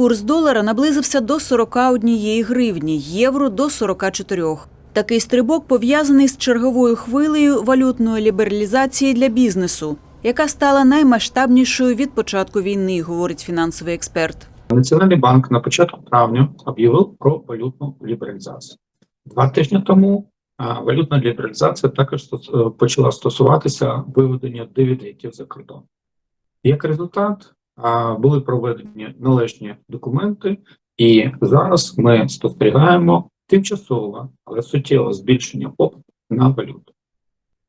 курс долара наблизився до 41 гривні, євро до 44. Такий стрибок пов'язаний з черговою хвилею валютної лібералізації для бізнесу, яка стала наймасштабнішою від початку війни, говорить фінансовий експерт. Національний банк на початку травня об'явив про валютну лібералізацію. Два тижні тому валютна лібералізація також е, почала стосуватися виведення дивідендів за кордон. Як результат, були проведені належні документи, і зараз ми спостерігаємо тимчасове, але суттєве збільшення попиту на валюту.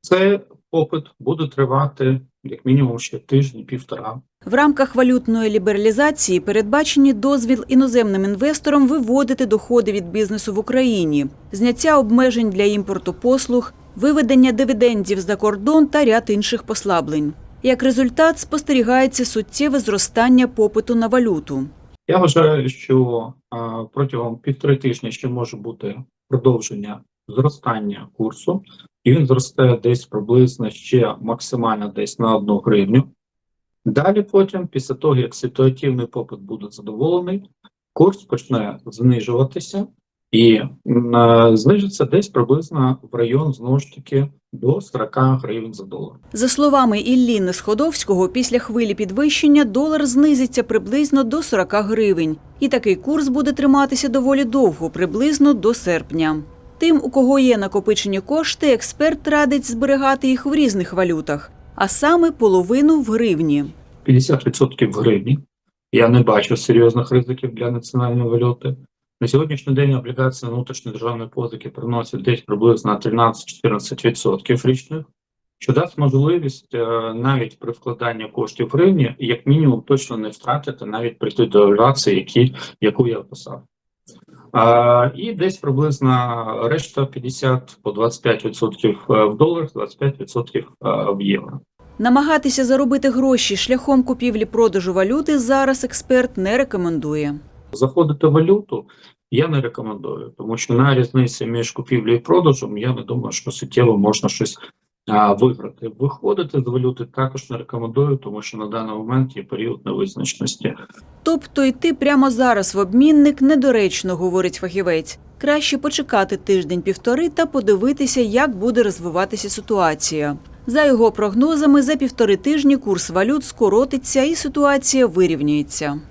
Цей попит буде тривати як мінімум ще тижні-півтора В рамках валютної лібералізації передбачені дозвіл іноземним інвесторам виводити доходи від бізнесу в Україні, зняття обмежень для імпорту послуг, виведення дивідендів за кордон та ряд інших послаблень. Як результат, спостерігається суттєве зростання попиту на валюту. Я вважаю, що протягом півтори тижні ще може бути продовження зростання курсу, і він зросте десь приблизно ще максимально десь на одну гривню. Далі потім, після того, як ситуативний попит буде задоволений, курс почне знижуватися і е, знижиться десь приблизно в район знову ж таки до 40 гривень за долар. За словами Ілліни Сходовського, після хвилі підвищення долар знизиться приблизно до 40 гривень. І такий курс буде триматися доволі довго, приблизно до серпня. Тим, у кого є накопичені кошти, експерт радить зберігати їх в різних валютах, а саме половину в гривні. 50% в гривні. Я не бачу серйозних ризиків для національної валюти. На сьогоднішній день облігації внутрішньої державної позики приносять десь приблизно 13-14% річних, що дасть можливість е, навіть при вкладанні коштів в гривні, як мінімум, точно не втратити навіть при тій девальвації, які, яку я описав. А, і десь приблизно решта 50 по 25% в доларах, 25% е, в євро. Намагатися заробити гроші шляхом купівлі-продажу валюти зараз експерт не рекомендує. Заходити в валюту я не рекомендую, тому що на різниці між купівлею і продажем я не думаю, що суттєво можна щось а, виграти. Виходити з валюти також не рекомендую, тому що на даний момент є період невизначеності. Тобто йти прямо зараз в обмінник недоречно, говорить фахівець. Краще почекати тиждень-півтори та подивитися, як буде розвиватися ситуація. За його прогнозами, за півтори тижні курс валют скоротиться і ситуація вирівнюється.